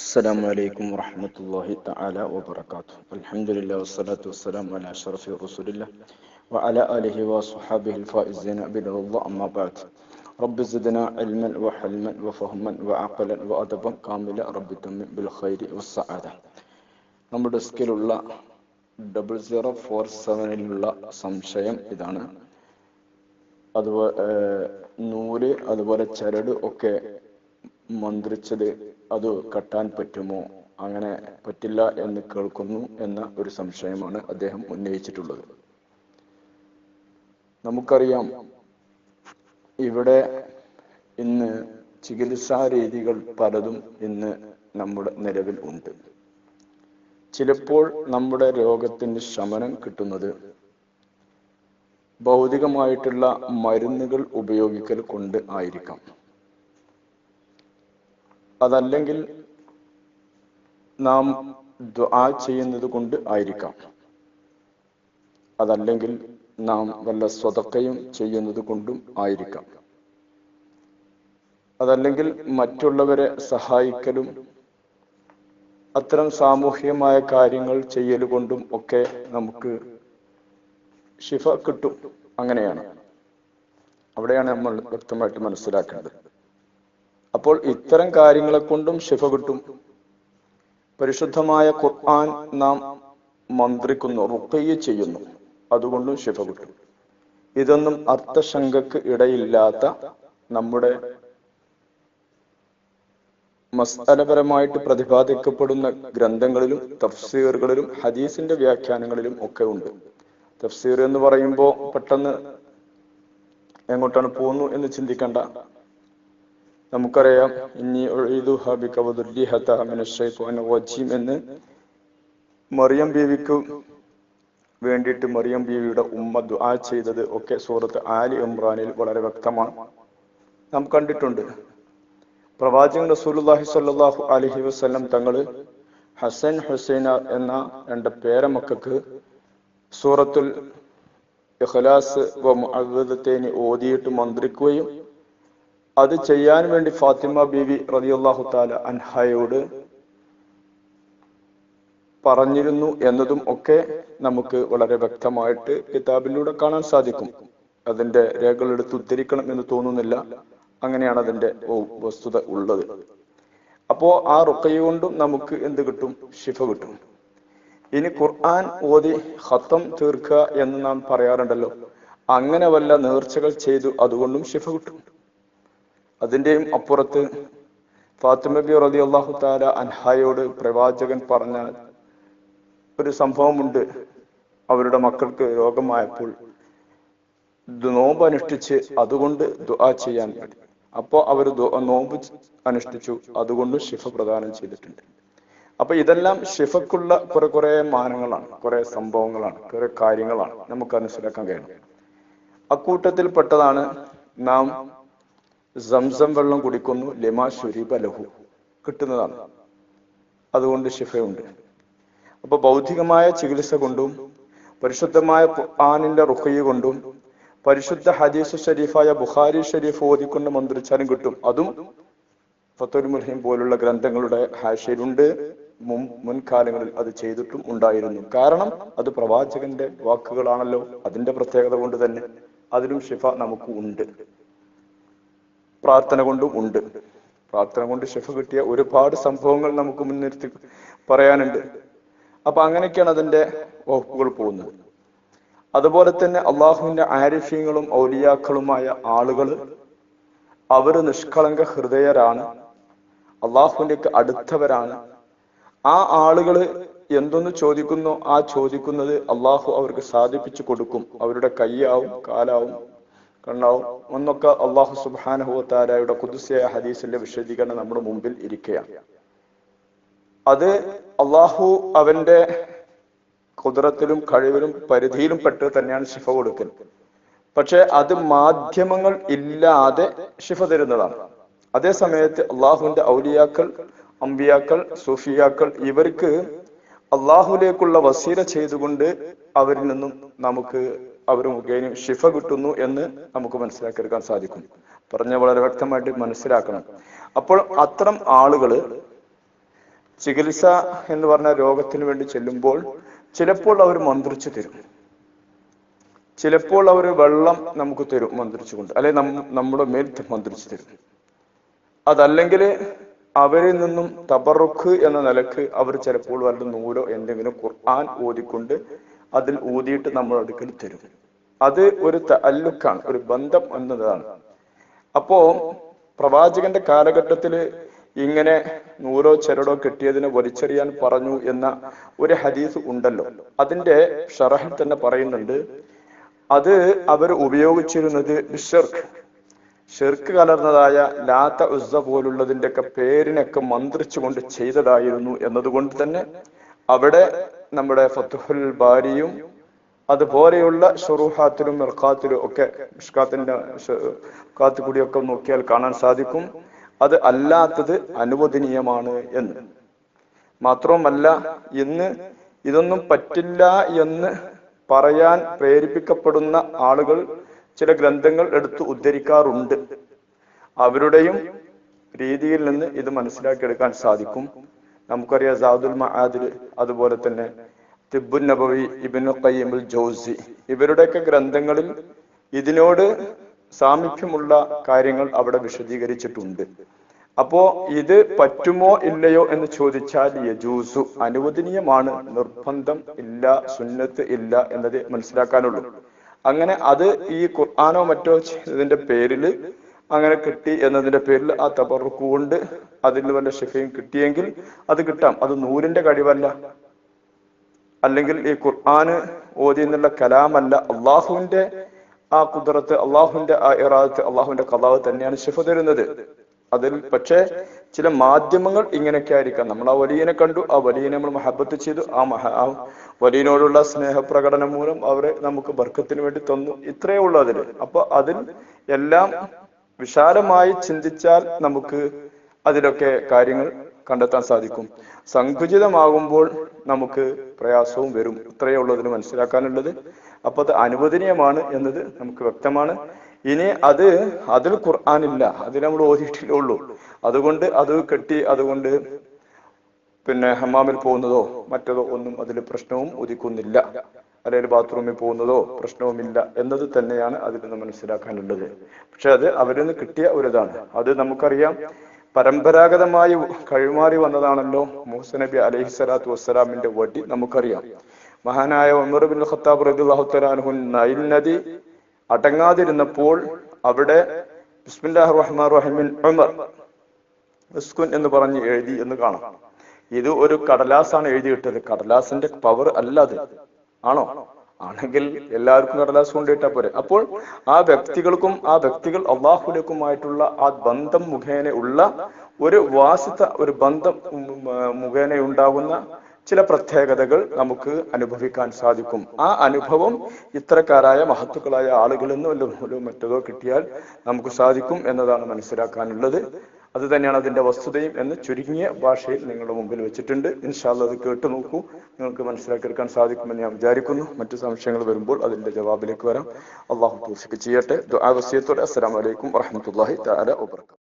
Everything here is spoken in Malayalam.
السلام عليكم ورحمة الله تعالى وبركاته الحمد لله والصلاة والسلام على أشرف رسول الله وعلى آله وصحابه الفائزين برضا الله أما بعد رب زدنا علما وحلما وفهما وعقلا وأدبا كاملا رب تم بالخير والسعادة നമ്മുടെ ഡെസ്കിലുള്ള ഡബിൾ സീറോ ഫോർ സെവനിലുള്ള സംശയം ഇതാണ് അതുപോലെ നൂല് അതുപോലെ ചരട് ഒക്കെ മന്ത്രിച്ചത് അത് കട്ടാൻ പറ്റുമോ? അങ്ങനെ പറ്റില്ല എന്ന് കേൾക്കുന്നു എന്ന ഒരു സംശയമാണ് അദ്ദേഹം ഉന്നയിച്ചിട്ടുള്ളത്. നമുക്കറിയാം ഇവിടെ ഇന്ന് ചികിത്സാ രീതികൾ പലതും ഇന്ന് നമ്മുടെ നിലവിൽ ഉണ്ട്. ചിലപ്പോൾ നമ്മുടെ രോഗത്തിന് ശമനം കിട്ടുന്നത് ഭൗതികമായിട്ടുള്ള മരുന്നുകൾ ഉപയോഗിക്കൽ കൊണ്ട് ആയിരിക്കാം. അതല്ലെങ്കിൽ നാം ദ്വാ ചെയ്യുന്നത് കൊണ്ട് ആയിരിക്കാം. അതല്ലെങ്കിൽ നാം വല്ല സ്വതക്കയും ചെയ്യുന്നത് കൊണ്ടും ആയിരിക്കാം. അതല്ലെങ്കിൽ മറ്റുള്ളവരെ സഹായിക്കലും അത്തരം സാമൂഹ്യമായ കാര്യങ്ങൾ ചെയ്യൽ കൊണ്ടും ഒക്കെ നമുക്ക് ശിഫ കിട്ടും. അങ്ങനെയാണ്. അവിടെയാണ് നമ്മൾ വ്യക്തമായിട്ട് മനസ്സിലാക്കേണ്ടത്. അപ്പോൾ ഇത്തരം കാര്യങ്ങളെ കൊണ്ടും ശിഫ കിട്ടും. പരിശുദ്ധമായ ഖുർആൻ നാം മന്ത്രിക്കുന്നു റുക്കയ്യ ചെയ്യുന്നു. അതുകൊണ്ടും ശിഫ കിട്ടും. ഇതൊന്നും അർത്ഥശങ്കക്ക് ഇടയില്ലാത്ത നമ്മുടെ മസ്തലപരമായിട്ട് പ്രതിപാദിക്കപ്പെടുന്ന ഗ്രന്ഥങ്ങളിലും തഫ്സീറുകളിലും ഹദീസിന്റെ വ്യാഖ്യാനങ്ങളിലും ഒക്കെ ഉണ്ട്. തഫ്സീർ എന്ന് പറയുമ്പോൾ പെട്ടെന്ന് എങ്ങോട്ടാണ് പോകുന്നു എന്ന് ചിന്തിക്കണ്ട. നമുക്കറിയാം ഇനി എന്ന് മറിയം ബീവിക്ക് വേണ്ടിയിട്ട് മറിയം ബീവിയുടെ ഉമ്മ ദുആ ചെയ്തത് ഒക്കെ സൂറത്ത് ആലി ഇമ്രാനിൽ വളരെ വ്യക്തമാണ്. നാം കണ്ടിട്ടുണ്ട്. പ്രവാചകൻ റസൂലുല്ലാഹി സ്വല്ലല്ലാഹു അലൈഹി വസല്ലം തങ്ങൾ ഹസൻ ഹുസൈന എന്ന രണ്ട് പേരമക്കൾക്ക് സൂറത്തുൽ ഇഖ്ലാസ് ഓതിയിട്ട് മന്ത്രിക്കുകയും അത് ചെയ്യാൻ വേണ്ടി ഫാത്തിമ ബീവി റതിയുള്ളാഹു താല അൻഹയോട് പറഞ്ഞിരുന്നു എന്നതും ഒക്കെ നമുക്ക് വളരെ വ്യക്തമായിട്ട് കിതാബിലൂടെ കാണാൻ സാധിക്കും. അതിന്റെ രേഖകൾ എടുത്ത് ഉദ്ധരിക്കണം എന്ന് തോന്നുന്നില്ല. അങ്ങനെയാണ് അതിന്റെ വസ്തുത ഉള്ളത്. അപ്പോ ആ റുക്കയ കൊണ്ടും നമുക്ക് എന്ത് കിട്ടും? ശിഫ കിട്ടും. ഇനി ഖുർആൻ ഓതി ഹത്തം തീർക്കുക എന്ന് നാം പറയാറുണ്ടല്ലോ. അങ്ങനെ വല്ല നേർച്ചകൾ ചെയ്തു അതുകൊണ്ടും ശിഫ കിട്ടും. അതിന്റെയും അപ്പുറത്ത് ഫാത്തിമ ബി റതി അള്ളാഹു താല അൻഹായോട് പ്രവാചകൻ പറഞ്ഞ ഒരു സംഭവമുണ്ട്. അവരുടെ മക്കൾക്ക് രോഗമായപ്പോൾ നോമ്പ് അനുഷ്ഠിച്ച് അതുകൊണ്ട് ദുആ ചെയ്യാൻ വേണ്ടി. അപ്പോൾ അവർ നോമ്പ് അനുഷ്ഠിച്ചു. അതുകൊണ്ട് ശിഫ പ്രദാനം ചെയ്തിട്ടുണ്ട്. അപ്പൊ ഇതെല്ലാം ശിഫക്കുള്ള കുറെ കുറെ മാനങ്ങളാണ്. കുറെ സംഭവങ്ങളാണ്. കുറെ കാര്യങ്ങളാണ് നമുക്ക് മനസ്സിലാക്കാൻ കഴിയണം അക്കൂട്ടത്തിൽ പെട്ടതാണ് നാം സംസം വെള്ളം കുടിക്കുന്നു ലിമാ ബലഹു ലഹു. കിട്ടുന്നതാണ്. അതുകൊണ്ട് ഷിഫയുണ്ട് അപ്പൊ ഭൗതികമായ ചികിത്സ കൊണ്ടും പരിശുദ്ധമായ ആനിന്റെ റുഹയ കൊണ്ടും പരിശുദ്ധ ഹദീസ് ഷരീഫായ ബുഖാരി ഷരീഫ് ഓതിക്കൊണ്ട് മന്ത്രിച്ചാലും കിട്ടും. അതും ഫത്തുൽ മുൽഹിം പോലുള്ള ഗ്രന്ഥങ്ങളുടെ ഹാഷയിലുണ്ട്. മുൻ മുൻകാലങ്ങളിൽ അത് ചെയ്തിട്ടും ഉണ്ടായിരുന്നു. കാരണം അത് പ്രവാചകന്റെ വാക്കുകളാണല്ലോ. അതിന്റെ പ്രത്യേകത കൊണ്ട് തന്നെ അതിലും ഷിഫ നമുക്ക് ഉണ്ട്. പ്രാർത്ഥന കൊണ്ടും ഉണ്ട്. പ്രാർത്ഥന കൊണ്ട് ഷെഫ് കിട്ടിയ ഒരുപാട് സംഭവങ്ങൾ നമുക്ക് മുൻനിർത്തി പറയാനുണ്ട്. അപ്പൊ അങ്ങനെയൊക്കെയാണ് അതിന്റെ വകുപ്പുകൾ പോകുന്നത്. അതുപോലെ തന്നെ അള്ളാഹുവിന്റെ ആരിഫ്യങ്ങളും ഔലിയാക്കളുമായ ആളുകൾ അവർ നിഷ്കളങ്ക ഹൃദയരാണ്. അള്ളാഹുവിലേക്ക് അടുത്തവരാണ്. ആ ആളുകൾ എന്തൊന്ന് ചോദിക്കുന്നു ആ ചോദിക്കുന്നത് അള്ളാഹു അവർക്ക് സാധിപ്പിച്ചു കൊടുക്കും. അവരുടെ കൈയാവും കാലാവും. കണ്ണാവും ഒന്നൊക്കെ അള്ളാഹു സുബാനഹുത്താരയുടെ കുതിസയായ ഹദീസിന്റെ വിശദീകരണം നമ്മുടെ മുമ്പിൽ ഇരിക്കുകയാണ്. അത് അള്ളാഹു അവന്റെ കുതിരത്തിലും കഴിവിലും പരിധിയിലും പെട്ട് തന്നെയാണ് ശിഫ കൊടുക്കുന്നത് പക്ഷെ അത് മാധ്യമങ്ങൾ ഇല്ലാതെ ശിഫ തരുന്നതാണ്. അതേ സമയത്ത് അള്ളാഹുവിന്റെ ഔലിയാക്കൾ അമ്പിയാക്കൾ സൂഫിയാക്കൾ ഇവർക്ക് അള്ളാഹുലേക്കുള്ള വസീല ചെയ്തുകൊണ്ട് അവരിൽ നിന്നും നമുക്ക് അവർ മുഖേന ശിഫ കിട്ടുന്നു എന്ന് നമുക്ക് മനസ്സിലാക്കിയെടുക്കാൻ സാധിക്കും. പറഞ്ഞ വളരെ വ്യക്തമായിട്ട് മനസ്സിലാക്കണം. അപ്പോൾ അത്തരം ആളുകൾ ചികിത്സ എന്ന് പറഞ്ഞ രോഗത്തിന് വേണ്ടി ചെല്ലുമ്പോൾ ചിലപ്പോൾ അവർ മന്ത്രിച്ചു തരും. ചിലപ്പോൾ അവർ വെള്ളം നമുക്ക് തരും മന്ത്രിച്ചുകൊണ്ട്. അല്ലെ നമ്മുടെ മേൽ മന്ത്രിച്ചു തരും. അതല്ലെങ്കിൽ അവരിൽ നിന്നും തബറുഖ് എന്ന നിലയ്ക്ക് അവർ ചിലപ്പോൾ വല്ല നൂലോ എന്തെങ്കിലും ഖുർആൻ ഓതിക്കൊണ്ട് അതിൽ ഊതിയിട്ട് നമ്മുടെ അടുക്കൽ തരും. അത് ഒരു അല്ലുക്കാണ് ഒരു ബന്ധം എന്നതാണ്. അപ്പോ പ്രവാചകന്റെ കാലഘട്ടത്തിൽ ഇങ്ങനെ നൂറോ ചരടോ കിട്ടിയതിനെ വലിച്ചെറിയാൻ പറഞ്ഞു എന്ന ഒരു ഹദീസ് ഉണ്ടല്ലോ. അതിന്റെ ഷറഹിൽ തന്നെ പറയുന്നുണ്ട് അത് അവർ ഉപയോഗിച്ചിരുന്നത് ഷിർക്ക് ഷിർക്ക് കലർന്നതായ ലാത്ത ഉസ്സ പോലുള്ളതിന്റെ ഒക്കെ പേരിനൊക്കെ മന്ത്രിച്ചുകൊണ്ട് ചെയ്തതായിരുന്നു എന്നതുകൊണ്ട് തന്നെ അവിടെ നമ്മുടെ ഫത്തുഹുൽ ബാരിയും അതുപോലെയുള്ള ഷുറൂഹാത്തിലും മിർഖാത്തിലും ഒക്കെ മിഷ്കാത്തിന്റെ കാത്തു കൂടിയൊക്കെ നോക്കിയാൽ കാണാൻ സാധിക്കും. അത് അല്ലാത്തത് അനുവദനീയമാണ് എന്ന്. മാത്രവുമല്ല ഇന്ന് ഇതൊന്നും പറ്റില്ല എന്ന് പറയാൻ പ്രേരിപ്പിക്കപ്പെടുന്ന ആളുകൾ ചില ഗ്രന്ഥങ്ങൾ എടുത്ത് ഉദ്ധരിക്കാറുണ്ട്. അവരുടെയും രീതിയിൽ നിന്ന് ഇത് മനസ്സിലാക്കിയെടുക്കാൻ സാധിക്കും. നമുക്കറിയാം സാദുൽ മഹാദിൽ അതുപോലെ തന്നെ തിബുൻ നബവി ഇബിനു ഖയ്യിമുൽ ജോസി. ഇവരുടെയൊക്കെ ഗ്രന്ഥങ്ങളിൽ ഇതിനോട് സാമീപ്യമുള്ള കാര്യങ്ങൾ അവിടെ വിശദീകരിച്ചിട്ടുണ്ട്. അപ്പോ ഇത് പറ്റുമോ ഇല്ലയോ എന്ന് ചോദിച്ചാൽ യജൂസു അനുവദനീയമാണ്. നിർബന്ധം ഇല്ല സുന്നത്ത് ഇല്ല എന്നത് മനസ്സിലാക്കാനുള്ളൂ. അങ്ങനെ അത് ഈ ഖുർആാനോ മറ്റോ ഇതിന്റെ പേരിൽ അങ്ങനെ കിട്ടി എന്നതിന്റെ പേരിൽ ആ തബറുക്കുകൊണ്ട് അതിൽ വല്ല ഷിഫയും കിട്ടിയെങ്കിൽ അത് കിട്ടാം. അത് നൂലിന്റെ കഴിവല്ല. അല്ലെങ്കിൽ ഈ ഖുർആന് ഓതി എന്നുള്ള കലാമല്ല അള്ളാഹുവിന്റെ ആ കുതിരത്ത് അള്ളാഹുവിന്റെ ആ ഇറാദത്ത് അള്ളാഹുവിന്റെ കഥാവ് തന്നെയാണ് ശിഫ തരുന്നത്. അതിൽ പക്ഷേ ചില മാധ്യമങ്ങൾ ഇങ്ങനെയൊക്കെ ആയിരിക്കാം. നമ്മൾ ആ വലിയനെ കണ്ടു ആ വലിയനെ നമ്മൾ മഹബത്ത് ചെയ്തു ആ മഹ ആ വലിയനോടുള്ള സ്നേഹപ്രകടനം മൂലം അവരെ നമുക്ക് ബർക്കത്തിന് വേണ്ടി തന്നു. ഇത്രയേ ഉള്ളൂ അതിൽ. അപ്പൊ അതിൽ എല്ലാം വിശാലമായി ചിന്തിച്ചാൽ നമുക്ക് അതിലൊക്കെ കാര്യങ്ങൾ കണ്ടെത്താൻ സാധിക്കും. സങ്കുചിതമാകുമ്പോൾ നമുക്ക് പ്രയാസവും വരും. ഇത്രയേ ഉള്ളൂ അതിന് മനസ്സിലാക്കാനുള്ളത്. അപ്പൊ അത് അനുവദനീയമാണ് എന്നത് നമുക്ക് വ്യക്തമാണ്. ഇനി അത് അതിൽ ഖുർആാനില്ല. അതിൽ നമ്മൾ ഓതിയിട്ടില്ലേ ഉള്ളൂ. അതുകൊണ്ട് അത് കെട്ടി അതുകൊണ്ട് പിന്നെ ഹമ്മാമിൽ പോകുന്നതോ മറ്റതോ ഒന്നും അതിൽ പ്രശ്നവും ഉദിക്കുന്നില്ല. അല്ലെങ്കിൽ ബാത്റൂമിൽ പോകുന്നതോ പ്രശ്നവുമില്ല എന്നത് തന്നെയാണ് അതിൽ നിന്ന് മനസ്സിലാക്കാനുള്ളത്. പക്ഷെ അത് അവരിൽ നിന്ന് കിട്ടിയ ഒരിതാണ്. അത് നമുക്കറിയാം. പരമ്പരാഗതമായി കൈമാറി വന്നതാണല്ലോ മൂസ നബി അലൈഹി സ്വലാത്തു വസ്സലാമിന്റെ വടി. നമുക്കറിയാം. മഹാനായ ഉമർ ബിൻ ഖത്താബ് അൻഹു നൈൽ നദി അടങ്ങാതിരുന്നപ്പോൾ അവിടെ റഹ്മാൻ റഹിമിൻ ഉമർ ഉസ്കുൻ എന്ന് പറഞ്ഞ് എഴുതി എന്ന് കാണാം. ഇത് ഒരു കടലാസാണ് എഴുതിയിട്ടത്. കടലാസിന്റെ പവർ അല്ല അത് ആണോ? ആണെങ്കിൽ എല്ലാവർക്കും കടലാസ് കൊണ്ടിട്ടാ പോരെ. അപ്പോൾ ആ വ്യക്തികൾക്കും ആ വ്യക്തികൾ അള്ളാഹുലേക്കുമായിട്ടുള്ള ആ ബന്ധം മുഖേന ഉള്ള ഒരു വാസിത ഒരു ബന്ധം മുഖേന ഉണ്ടാകുന്ന ചില പ്രത്യേകതകൾ നമുക്ക് അനുഭവിക്കാൻ സാധിക്കും. ആ അനുഭവം ഇത്തരക്കാരായ മഹത്തുക്കളായ ആളുകളിൽ നിന്നോ മറ്റതോ കിട്ടിയാൽ നമുക്ക് സാധിക്കും എന്നതാണ് മനസ്സിലാക്കാനുള്ളത്. അത് തന്നെയാണ് അതിന്റെ വസ്തുതയും എന്ന് ചുരുങ്ങിയ ഭാഷയിൽ നിങ്ങളുടെ മുമ്പിൽ വെച്ചിട്ടുണ്ട്. ഇൻഷാല്ല അത് കേട്ടു നോക്കൂ. നിങ്ങൾക്ക് മനസ്സിലാക്കിയെടുക്കാൻ സാധിക്കുമെന്ന് ഞാൻ വിചാരിക്കുന്നു. മറ്റു സംശയങ്ങൾ വരുമ്പോൾ അതിന്റെ ജവാബിലേക്ക് വരാം. അള്ളാഹു ചെയ്യട്ടെ. ദുആ വസിയത്തോടെ. അസ്സലാമു അലൈക്കും വറഹ്മത്തുള്ളാഹി തആല വബറകാതുഹു.